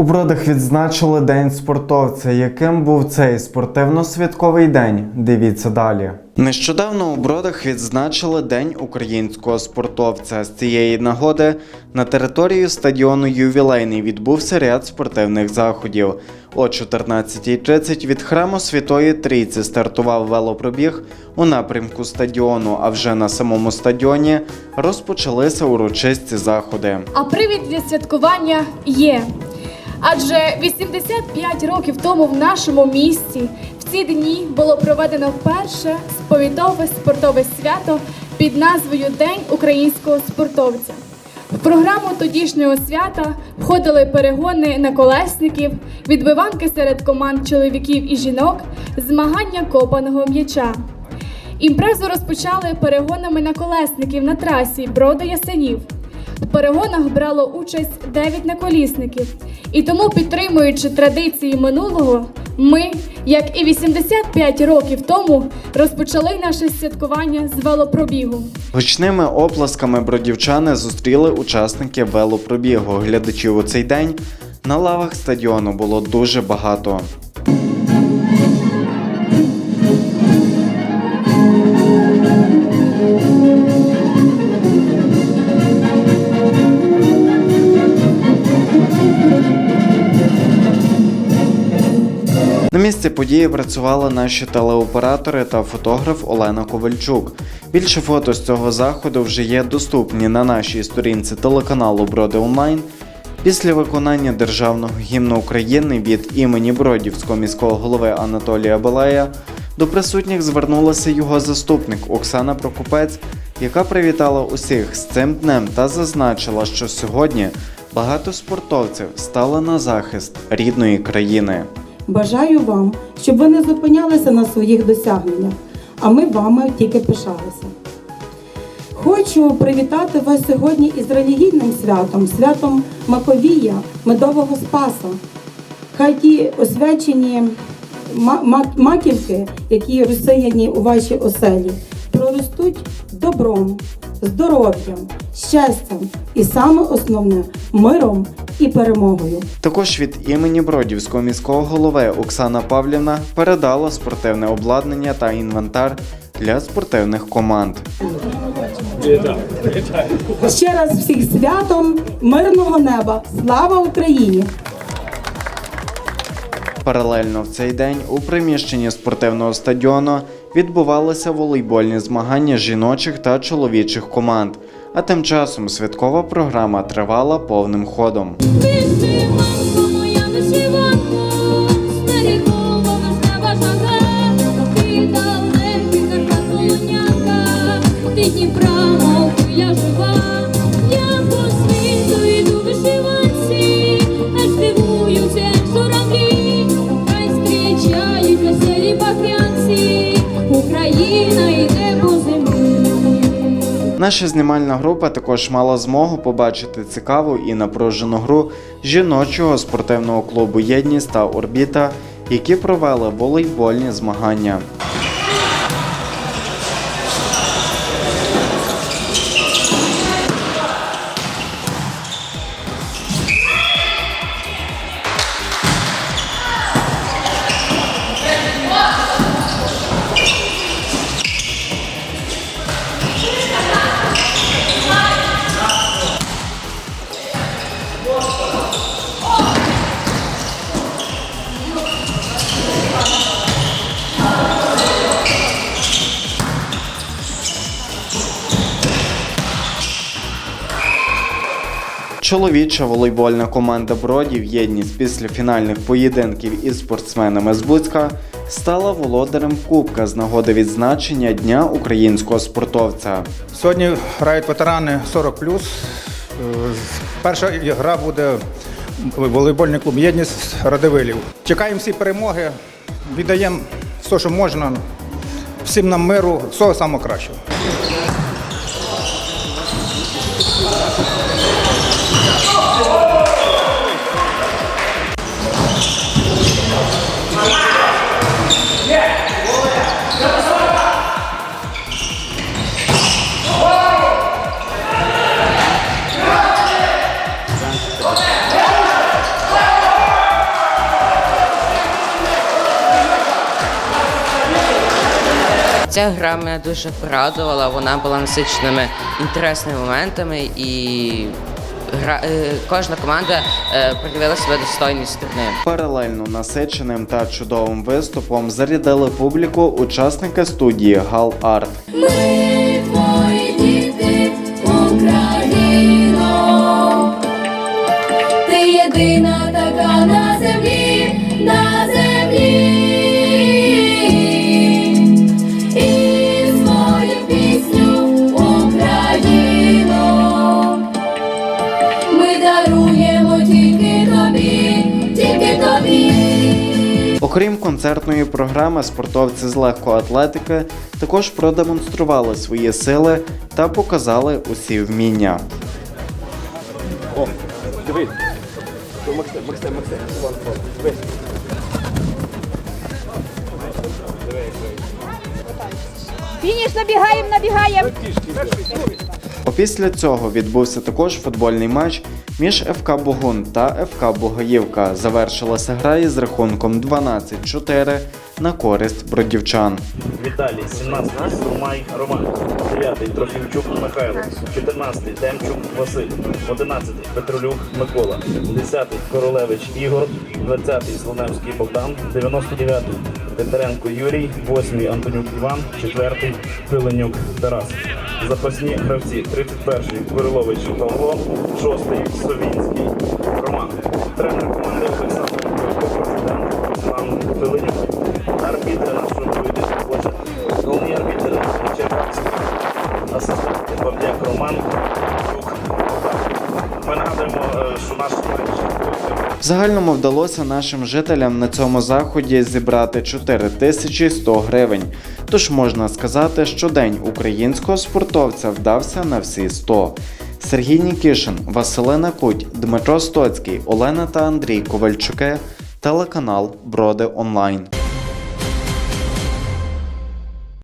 У Бродах відзначили День спортовця. Яким був цей спортивно-святковий день? Дивіться далі. Нещодавно у Бродах відзначили День українського спортовця. З цієї нагоди на території стадіону Ювілейний відбувся ряд спортивних заходів. О 14.30 від храму Святої Трійці стартував велопробіг у напрямку стадіону. А вже на самому стадіоні розпочалися урочисті заходи. А привід для святкування є. Адже 85 років тому в нашому місті в ці дні було проведено вперше сповідове спортове свято під назвою День українського спортовця. В програму тодішнього свята входили перегони на колесників, відбиванки серед команд чоловіків і жінок, змагання копаного м'яча. Імпрезу розпочали перегонами на колесників на трасі Броди Ясенів. В перегонах брало участь 9 наколісників. І тому, підтримуючи традиції минулого, ми, як і 85 років тому, розпочали наше святкування з велопробігу. Гучними оплесками бродівчани зустріли учасників велопробігу. Глядачів у цей день на лавах стадіону було дуже багато. Місці події працювали наші телеоператори та фотограф Олена Ковальчук. Більше фото з цього заходу вже є доступні на нашій сторінці телеканалу Броди Онлайн. Після виконання державного гімну України від імені Бродівського міського голови Анатолія Балея до присутніх звернулася його заступник Оксана Прокопець, яка привітала усіх з цим днем та зазначила, що сьогодні багато спортовців стали на захист рідної країни. Бажаю вам, щоб ви не зупинялися на своїх досягненнях, а ми вами тільки пишалися. Хочу привітати вас сьогодні із релігійним святом, святом Маковія, медового Спаса. Хай ті освячені ма- ма- маківки, які розсеяні у вашій оселі, проростуть добром, здоров'ям, щастям і саме основне миром і перемогою. Також від імені Бродівського міського голови Оксана Павлівна передала спортивне обладнання та інвентар для спортивних команд. Ще раз всіх святом, мирного неба! Слава Україні! Паралельно в цей день у приміщенні спортивного стадіону відбувалися волейбольні змагання жіночих та чоловічих команд. А тим часом святкова програма тривала повним ходом. Вишиванко, Наша знімальна група також мала змогу побачити цікаву і напружену гру жіночого спортивного клубу Єдність та Орбіта, які провели волейбольні змагання. Чоловіча волейбольна команда Бродів єдність після фінальних поєдинків із спортсменами з Буцька стала володарем Кубка з нагоди відзначення Дня українського спортовця. Сьогодні грають ветерани 40 Е, Перша гра буде волейбольний клуб Єдність Радивилів. Чекаємо всі перемоги, віддаємо все, що можна. Всім нам миру, всього самого кращого. Ця гра мене дуже порадувала, вона була насиченими інтересними моментами і гра, е, кожна команда е, проявила себе достойні сторони. Паралельно насиченим та чудовим виступом зарядили публіку учасники студії Гал Арт. Окрім концертної програми, спортовці з легкоатлетики також продемонстрували свої сили та показали усі вміння. Фініш набігаємо, набігаємо. Опісля цього відбувся також футбольний матч між ФК Богун та ФК Богоївка. Завершилася гра із рахунком 12-4 на користь бродівчан. Віталій, 17 Ромай Роман, 9 Трофімчук Михайло, 14 Демчук Василь, 11 Петролюк Микола, 10 Королевич Ігор, 20 Слоневський Богдан, 99 Титаренко Юрій, 8 Антонюк Іван, 4 Пиленюк Тарас. Запасні гравці 31 Кирилович Павло, 6 Совінський Роман, тренер команди Олександр Бойко, Бабдяк Роман, Ми нагадуємо, е, що наш В загальному вдалося нашим жителям на цьому заході зібрати 4100 гривень. Тож можна сказати, що день українського спортовця вдався на всі 100. Сергій Нікішин, Василина Куть, Дмитро Стоцький, Олена та Андрій Ковальчуки, телеканал Броди Онлайн.